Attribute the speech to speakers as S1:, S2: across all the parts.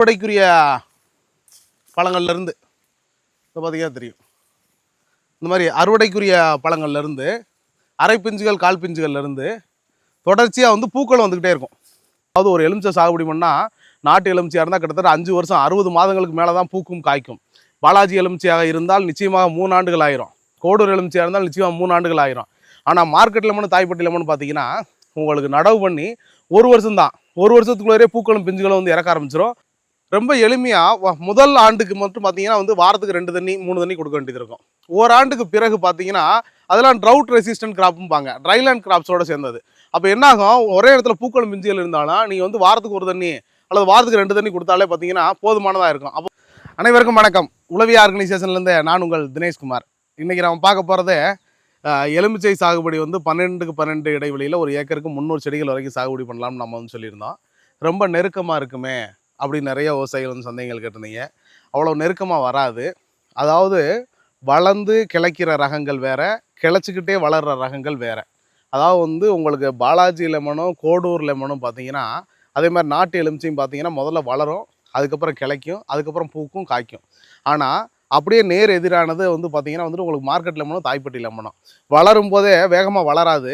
S1: அறுவடைக்குரிய பழங்கள்லேருந்து. இப்போ பார்த்தீங்கன்னா தெரியும். இந்த மாதிரி அறுவடைக்குரிய பழங்கள்லேருந்து அரை பிஞ்சுகள் கால் பிஞ்சுகள்லேருந்து தொடர்ச்சியாக வந்து பூக்கள் வந்துக்கிட்டே இருக்கும். அதாவது ஒரு எலுமிச்சை சாகுபடி பண்ணால் நாட்டு எலுமிச்சையாக இருந்தால் கிட்டத்தட்ட அஞ்சு வருஷம் அறுபது மாதங்களுக்கு மேலே தான் பூக்கும் காய்க்கும். பாலாஜி எலுமிச்சையாக இருந்தால் நிச்சயமாக மூணு ஆண்டுகள் ஆயிரும். கோடூர் எலுமிச்சையாக இருந்தால் நிச்சயமாக மூணு ஆண்டுகள் ஆயிரும். ஆனால் மார்க்கெட் லெமன் தாய்ப்பட்டி லெமன் பார்த்தீங்கன்னா உங்களுக்கு நடவு பண்ணி ஒரு வருஷம் தான் ஒரு வருஷத்துக்குள்ளேயே பூக்களும் பிஞ்சுகளும் வந்து இறக்க ஆரம்பிச்சிடும் ரொம்ப எளிமையாக முதல் ஆண்டுக்கு மட்டும் பார்த்தீங்கன்னா வந்து வாரத்துக்கு ரெண்டு தண்ணி மூணு தண்ணி கொடுக்க வேண்டியது இருக்கும். ஓராண்டுக்கு பிறகு பார்த்தீங்கன்னா அதெல்லாம் ட்ரவுட் ரெசிஸ்டன்ட் கிராப்பும்பாங்க ட்ரைலேண்ட் கிராப்ஸோட சேர்ந்தது. அப்போ என்னாகும்? ஒரே இடத்துல பூக்களும் மிஞ்சியல் இருந்தாலும் நீங்கள் வந்து வாரத்துக்கு ஒரு தண்ணி அல்லது வாரத்துக்கு ரெண்டு தண்ணி கொடுத்தாலே பார்த்தீங்கன்னா போதுமானதாக இருக்கும். அப்போ அனைவருக்கும் வணக்கம். உளவிய ஆர்கனைசேஷன்லேருந்து நான் உங்கள் தினேஷ்குமார் இன்றைக்கி நம்ம பார்க்க போகிறது எலுமிச்சை சாகுபடி வந்து பன்னெண்டுக்கு பன்னெண்டு இடைவெளியில் ஒரு ஏக்கருக்கு முந்நூறு செடிகள் வரைக்கும் சாகுபடி பண்ணலாம்னு நம்ம வந்து சொல்லியிருந்தோம். ரொம்ப நெருக்கமாக இருக்குமே. அப்படி நிறைய விவசாயிகள் வந்து சந்தேகங்கள் கேட்டிருந்தீங்க. அவ்வளோ நெருக்கமாக வராது. அதாவது வளர்ந்து கிளைக்கிற ரகங்கள் வேறு கிளைச்சிக்கிட்டே வளர்கிற ரகங்கள் வேறு. அதாவது வந்து உங்களுக்கு பாலாஜி லெமனும் கோடூர் லெமனும் பார்த்தீங்கன்னா அதே மாதிரி நாட்டு எலுமிச்சையும் பார்த்தீங்கன்னா முதல்ல வளரும் அதுக்கப்புறம் கிளைக்கும் அதுக்கப்புறம் பூக்கும் காய்க்கும். ஆனால் அப்படியே நேர் எதிரானது வந்து பார்த்திங்கன்னா வந்துட்டு உங்களுக்கு மார்க்கெட் லெமனும் தாய்ப்பட்டி லெமனும். வளரும் போதே வேகமாக வளராது.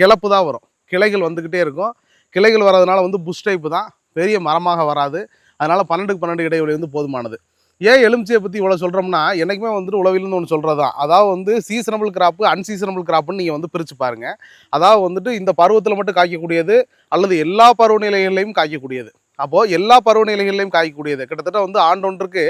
S1: கிளப்பு தான் வரும். கிளைகள் வந்துக்கிட்டே இருக்கும். கிளைகள் வர்றதுனால வந்து புஷ் டைப்பு தான். பெரிய மரமாக வராது. அதனால் பன்னெண்டுக்கு பன்னெண்டு இடைவெளி வந்து போதுமானது. ஏன் எலுமிச்சையை பற்றி இவ்வளோ சொல்கிறோம்னா என்றைக்குமே வந்துட்டு உளவில்னு ஒன்று சொல்கிறது தான் அதாவது வந்து சீசனபிள் கிராப்பு அன்சீசனபிள் கிராப்புன்னு நீங்கள் வந்து பிரித்து பாருங்கள் அதாவது வந்துட்டு இந்த பருவத்தில் மட்டும் காய்க்கக்கூடியது அல்லது எல்லா பருவநிலைகளையும் காய்க்கக்கூடியது. அப்போது எல்லா பருவநிலைகளிலையும் காய்க்கக்கூடியது. கிட்டத்தட்ட வந்து ஆண்டொன்றுக்கு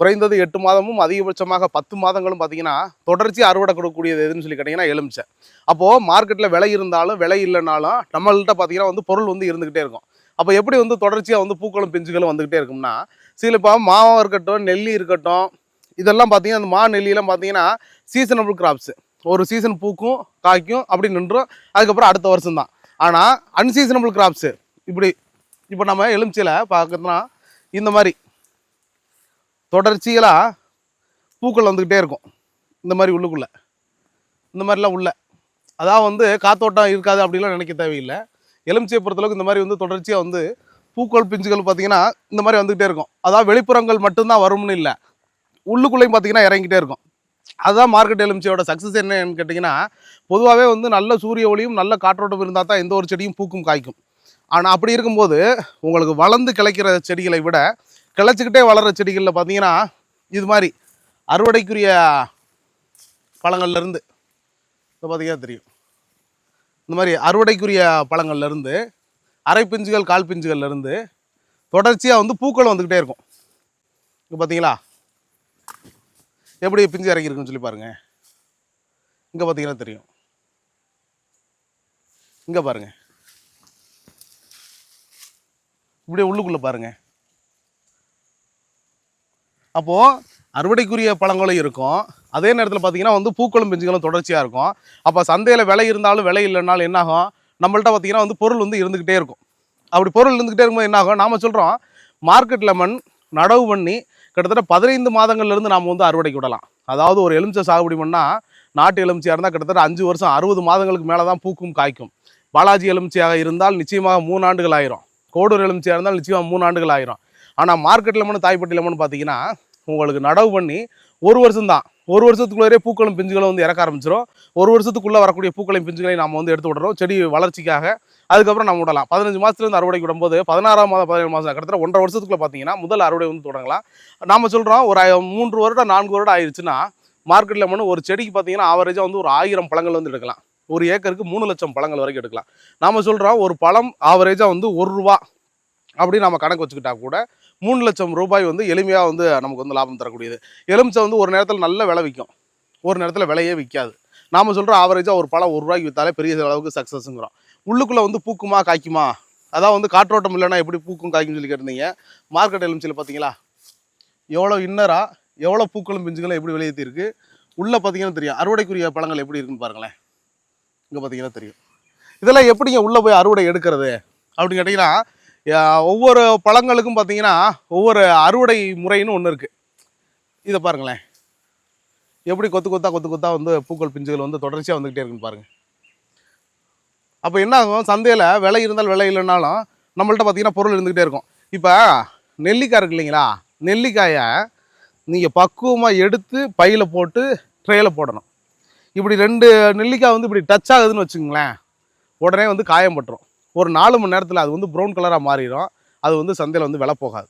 S1: குறைந்தது எட்டு மாதமும் அதிகபட்சமாக பத்து மாதங்களும் பார்த்தீங்கன்னா தொடர்ச்சி அறுவடை கொடுக்கக்கூடியது எதுன்னு சொல்லி கேட்டிங்கன்னா எலுமிச்சை. அப்போது மார்க்கெட்டில் விலை இருந்தாலும் விலை இல்லைனாலும் நம்மள்கிட்ட பார்த்தீங்கன்னா வந்து பொருள் வந்து இருந்துக்கிட்டே இருக்கும். அப்போ எப்படி வந்து தொடர்ச்சியாக வந்து பூக்களும் பிஞ்சுகளும் வந்துக்கிட்டே இருக்கும்னா சில இப்போ மாவும் இருக்கட்டும் நெல்லி இருக்கட்டும் இதெல்லாம் பார்த்தீங்கன்னா அந்த மா நெல்லியெல்லாம் பார்த்தீங்கன்னா சீசனபிள் கிராப்ஸு ஒரு சீசன் பூக்கும் காய்க்கும் அப்படி நின்றும் அதுக்கப்புறம் அடுத்த வருஷம் தான் ஆனால் அன்சீசனபிள் கிராப்ஸு இப்படி இப்போ நம்ம எலுமிச்சையில் பார்க்கறதுனா இந்த மாதிரி தொடர்ச்சிகளாக பூக்கள் வந்துக்கிட்டே இருக்கும். இந்த மாதிரி உள்ளுக்குள்ளே. இந்த மாதிரிலாம் உள்ள. அதான் வந்து காத்தோட்டம் இருக்காது அப்படிலாம் நினைக்க தேவையில்லை. எலுமிச்சையை பொறுத்தளவுக்கு இந்த மாதிரி வந்து தொடர்ச்சியாக வந்து பூக்கள் பிஞ்சுகள் பார்த்தீங்கன்னா இந்த மாதிரி வந்துக்கிட்டே இருக்கும். அதாவது வெளிப்புறங்கள் மட்டும்தான் வரும்னு இல்லை. உள்ளுக்குள்ளேயும் பார்த்தீங்கன்னா இறங்கிட்டே இருக்கும். அதுதான் மார்க்கெட் எலுமிச்சையோட சக்ஸஸ் என்னன்னு கேட்டிங்கன்னா பொதுவாகவே வந்து நல்ல சூரிய ஒளியும் நல்ல காற்றோட்டம் இருந்தால் தான் எந்த ஒரு செடியும் பூக்கும் காய்க்கும். ஆனால் அப்படி இருக்கும்போது உங்களுக்கு வளர்ந்து கிளைக்கிற செடிகளை விட கிளைச்சிக்கிட்டே வளர்கிற செடிகளில் பார்த்தீங்கன்னா இது மாதிரி அறுவடைக்குரிய பழங்கள்லேருந்து இப்போ பார்த்தீங்கன்னா தெரியும். இந்த மாதிரி அறுவடைக்குரிய பழங்கள்ல இருந்து அரை பிஞ்சுகள் கால் பிஞ்சுகள்லேருந்து தொடர்ச்சியாக வந்து பூக்கள் வந்துக்கிட்டே இருக்கும். இங்கே பார்த்தீங்களா எப்படி பிஞ்சு இறங்கியிருக்குன்னு சொல்லி பாருங்க. இங்கே பார்த்தீங்கன்னா தெரியும். இங்கே பாருங்க. இப்படியே உள்ளுக்குள்ளே பாருங்க. அப்போது அறுவடைக்குரிய பழங்களும் இருக்கும். அதே நேரத்தில் பார்த்தீங்கன்னா வந்து பூக்களும் பிஞ்சுகளும் தொடர்ச்சியாக இருக்கும். அப்போ சந்தையில் விலை இருந்தாலும் விலை இல்லைனாலும் என்னாகும் நம்மள்ட்ட பார்த்தீங்கன்னா வந்து பொருள் வந்து இருந்துக்கிட்டே இருக்கும். அப்படி பொருள் இருந்துக்கிட்டே இருக்கும்போது என்னாகும் நாம சொல்கிறோம் மார்க்கெட் லெமன் நடவு பண்ணி கிட்டத்தட்ட பதினைந்து மாதங்கள்லேருந்து நாம் வந்து அறுவடைக்கு விடலாம். அதாவது ஒரு எலுமிச்சை சாகுபடி பண்ணால் நாட்டு எலுமிச்சையாக இருந்தால் கிட்டத்தட்ட அஞ்சு வருஷம் அறுபது மாதங்களுக்கு மேலே தான் பூக்கும் காய்க்கும். பாலாஜி எலுமிச்சையாக இருந்தால் நிச்சயமாக மூணு ஆண்டுகள் ஆயிரும். கோடூர் எலுமிச்சையாக இருந்தால் நிச்சயமாக மூணு ஆண்டுகள் ஆயிரும். ஆனால் மார்க்கெட் லெமன் தாய்ப்பட்டி லெமன் பார்த்தீங்கன்னா உங்களுக்கு நடவு பண்ணி ஒரு வருஷம் தான் ஒரு வருஷத்துக்குள்ளே பூக்களும் பிஞ்சுகளும் வந்து இறக்க ஆரம்பிச்சிடும் ஒரு வருஷத்துக்குள்ளே வரக்கூடிய பூக்களையும் பிஞ்சுகளையும் நம்ம வந்து எடுத்து விடுறோம். செடி வளர்ச்சிக்காக. அதுக்கப்புறம் நம்ம விடலாம். பதினஞ்சு மாதத்துலேருந்து அறுவடைக்கு விடும்போது பதினாறாம் மாதம் பதினேழு மாதம் கிட்டத்தட்ட ஒன்றரை வருஷத்துக்குள்ளே பார்த்தீங்கன்னா முதல் அறுவடை வந்து தொடங்கலாம். நம்ம சொல்கிறோம் ஒரு மூன்று வருடம் நான்கு வருடம் ஆயிடுச்சுன்னா மார்க்கெட்டில் மண்ணு ஒரு செடிக்கு பார்த்தீங்கன்னா ஆவரேஜாக வந்து ஒரு ஆயிரம் பழங்கள் வந்து எடுக்கலாம். ஒரு ஏக்கருக்கு மூணு லட்சம் பழங்கள் வரைக்கும் எடுக்கலாம். நாம் சொல்கிறோம் ஒரு பழம் ஆவரேஜாக வந்து ஒரு ரூபா அப்படி நம்ம கணக்கு வச்சுக்கிட்டா கூட மூணு லட்சம் ரூபாய் வந்து எளிமையாக வந்து நமக்கு வந்து லாபம் தரக்கூடியது. எலுமிச்சை வந்து ஒரு நேரத்தில் நல்ல விலை விற்கும் ஒரு நேரத்தில் விலையே விற்காது நாம சொல்கிற ஆவரேஜாக ஒரு பழம் ஒரு ரூபாய்க்கு விற்றாலே பெரிய அளவுக்கு சக்ஸஸ்ங்கிறோம் உள்ளுக்குள்ளே வந்து பூக்குமா காய்க்குமா? அதான் வந்து காற்றோட்டம் இல்லைன்னா எப்படி பூக்கும் காய்க்கும் சொல்லி கேட்டிருந்தீங்க. மார்க்கெட் எலுமிச்சியில் பார்த்தீங்களா எவ்வளோ இன்னராக எவ்வளோ பூக்களும் பிஞ்சுகளும் எப்படி வெளியேற்றிருக்கு உள்ளே பார்த்தீங்கன்னா தெரியும். அறுவடைக்குரிய பழங்கள் எப்படி இருக்குன்னு பாருங்களேன். இங்கே பார்த்தீங்கன்னா தெரியும். இதெல்லாம் எப்படிங்க உள்ளே போய் அறுவடை எடுக்கிறது? அப்படின்னு கேட்டிங்கன்னா ஒவ்வொரு பழங்களுக்கும் பார்த்தீங்கன்னா ஒவ்வொரு அறுவடை முறைன்னு ஒன்று இருக்குது இதை பாருங்களேன். எப்படி கொத்து கொத்தா கொத்து கொத்தா வந்து பூக்கள் பிஞ்சுகள் வந்து தொடர்ச்சியாக வந்துக்கிட்டே இருக்குன்னு பாருங்கள் அப்போ என்ன ஆகும்? சந்தையில் விலை இருந்தால் விலை இல்லைனாலும் நம்மள்ட்ட பார்த்தீங்கன்னா பொருள் இருந்துக்கிட்டே இருக்கும். இப்போ நெல்லிக்காய் இருக்கு இல்லைங்களா? நெல்லிக்காயை நீங்கள் பக்குவமாக எடுத்து பையில் போட்டு ட்ரேயில் போடணும். இப்படி ரெண்டு நெல்லிக்காய் வந்து இப்படி டச் ஆகுதுன்னு வச்சுங்களேன் உடனே வந்து காயம் பட்டுரும். ஒரு நாலு மணி நேரத்தில் அது வந்து ப்ரௌன் கலராக மாறிடும். அது வந்து சந்தையில் வந்து விலை போகாது.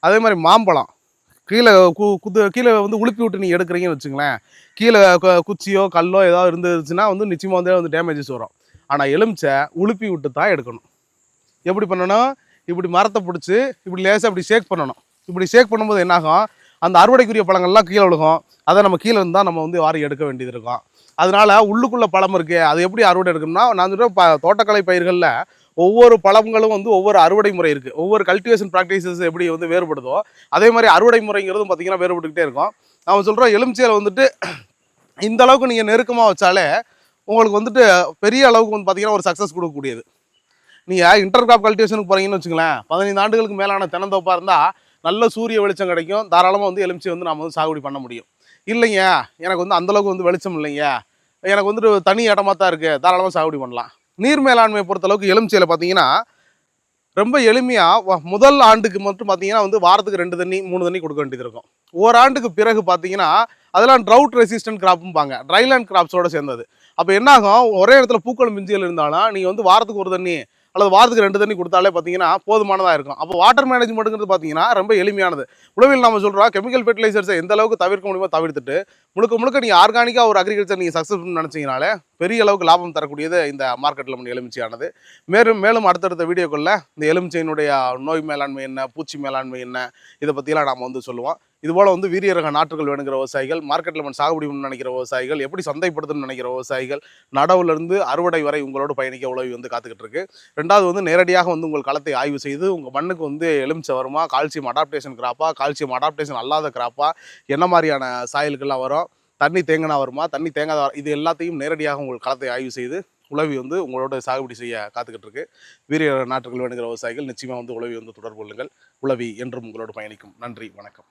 S1: அதே மாதிரி மாம்பழம். கீழே கு குத்து கீழே வந்து உளுப்பி விட்டு நீங்கள் எடுக்கிறீங்கன்னு வச்சுங்களேன் கீழே கு- குச்சியோ கல்லோ ஏதாவது இருந்துச்சுன்னா வந்து நிச்சயமாக வந்து வந்து டேமேஜஸ் வரும். ஆனால் எலுமிச்சை உளுப்பி விட்டு தான் எடுக்கணும். எப்படி பண்ணணும்? இப்படி மரத்தை பிடிச்சி இப்படி லேசாக இப்படி ஷேக் பண்ணணும். இப்படி ஷேக் பண்ணும்போது என்னாகும்? அந்த அறுவடைக்குரிய பழங்கள்லாம் கீழே விழுகும். அதை நம்ம கீழே இருந்தால் நம்ம வந்து வாரி எடுக்க வேண்டியது இருக்கும். அதனால் உள்ளுக்குள்ளே பழம் இருக்குது அது எப்படி அறுவடை எடுக்கணும்னா நான் சொல்கிறேன் ப தோட்டக்கலை பயிர்களில் ஒவ்வொரு பழங்களும் வந்து ஒவ்வொரு அறுவடை முறை இருக்குது ஒவ்வொரு கல்டிவேஷன் ப்ராக்டிசஸ் எப்படி வந்து வேறுபடுதோ அதே மாதிரி அறுவடை முறைங்கிறதும் பார்த்தீங்கன்னா வேறுபட்டுக்கிட்டே இருக்கும். நாம் சொல்கிறோம் எலுமிச்சையில் வந்துட்டு இந்த அளவுக்கு நீங்கள் நெருக்கமாக வச்சாலே உங்களுக்கு வந்துட்டு பெரிய அளவுக்கு வந்து பார்த்திங்கன்னா ஒரு சக்ஸஸ் கொடுக்கக்கூடியது. நீங்கள் இன்டர் கிராப் கல்டிவேஷனுக்கு போகிறீங்கன்னு வச்சுங்களேன் பதினைந்து ஆண்டுகளுக்கு மேலான தென்னந்தோப்பாக இருந்தால் நல்ல சூரிய வெளிச்சம் கிடைக்கும். தாராளமாக வந்து எலுமிச்சை வந்து நம்ம வந்து சாகுபடி பண்ண முடியும். இல்லைங்க எனக்கு வந்து அந்தளவுக்கு வந்து வெளிச்சம் இல்லைங்க. எனக்கு வந்துட்டு தனி இடமா தான் இருக்குது தாராளமாக சாகுபடி பண்ணலாம். நீர் மேலாண்மையை பொறுத்தளவுக்கு எலுமிச்சையில் பார்த்தீங்கன்னா ரொம்ப எளிமையாக முதல் ஆண்டுக்கு மட்டும் பார்த்தீங்கன்னா வந்து வாரத்துக்கு ரெண்டு தண்ணி மூணு தண்ணி கொடுக்க வேண்டியது இருக்கும். ஓராண்டுக்கு பிறகு பார்த்தீங்கன்னா அதெல்லாம் ட்ரவுட் ரெசிஸ்டன்ட் கிராப்பும்பாங்க ட்ரைலேண்ட் கிராப்ஸோட சேர்ந்தது. அப்போ என்னாகும் ஒரே இடத்துல பூக்களும் மிஞ்சிகள் இருந்தாலும் நீங்கள் வந்து வாரத்துக்கு ஒரு தண்ணி அல்லது வாரத்துக்கு ரெண்டு தண்ணி கொடுத்தாலே பார்த்தீங்கன்னா போதுமானதாக இருக்கும். அப்போ வாட்டர் மேனேஜ்மெண்ட்டுங்கிறது பார்த்தீங்கன்னா ரொம்ப எளிமையானது. உளவில் நம்ம சொல்கிறோம் கெமிக்கல் ஃபெர்டிலைசர்ஸை எந்த அளவுக்கு தவிர்க்க முடியுமோ தவிர்த்துட்டு முழுக்க முழுக்க நீங்கள் ஆர்கானிக்காக ஒரு அக்ரிகல்ச்சர் நீங்கள் சக்ஸஸ்ஃபுல் நினச்சிங்கனாலே பெரிய அளவுக்கு லாபம் தரக்கூடியது இந்த மார்க்கெட்டில் நம்ம எலுமிச்சையானது. மேலும் மேலும் அடுத்தடுத்த வீடியோக்களில் இந்த எலுமிச்சையினுடைய நோய் மேலாண்மை என்ன பூச்சி மேலாண்மை என்ன இதை பற்றிலாம் நாம் வந்து சொல்லுவோம். இதுபோல் வந்து வீரிய ரக நாற்றுகள் வேணுங்கிற விவசாயிகள் மார்க்கெட்டில் மண் சாகுபடி நினைக்கிற விவசாயிகள் எப்படி சந்தைப்படுத்தணும்னு நினைக்கிற விவசாயிகள் நடவுலேருந்து அறுவடை வரை உங்களோட பயணிக்க உழவி வந்து காத்துக்கிட்டு இருக்கு. ரெண்டாவது வந்து நேரடியாக வந்து உங்கள் களத்தை ஆய்வு செய்து உங்கள் மண்ணுக்கு வந்து எலுமிச்சை வருமா கால்சியம் அடாப்டேஷன் கிராப்பா கால்சியம் அடாப்டேஷன் அல்லாத கிராப்பா என்ன மாதிரியான சாயலுக்கெல்லாம் வரும் தண்ணி தேங்கினா வருமா தண்ணி தேங்காத இது எல்லாத்தையும் நேரடியாக உங்கள் களத்தை ஆய்வு செய்து உழவி வந்து உங்களோட சாகுபடி செய்ய காத்துக்கிட்டு இருக்கு. வீரிய நாட்டுகள் வேணுங்கிற விவசாயிகள் நிச்சயமாக வந்து உழவி வந்து தொடர்பு கொள்ளுங்கள். உழவி என்றும் உங்களோடு பயணிக்கும். நன்றி வணக்கம்.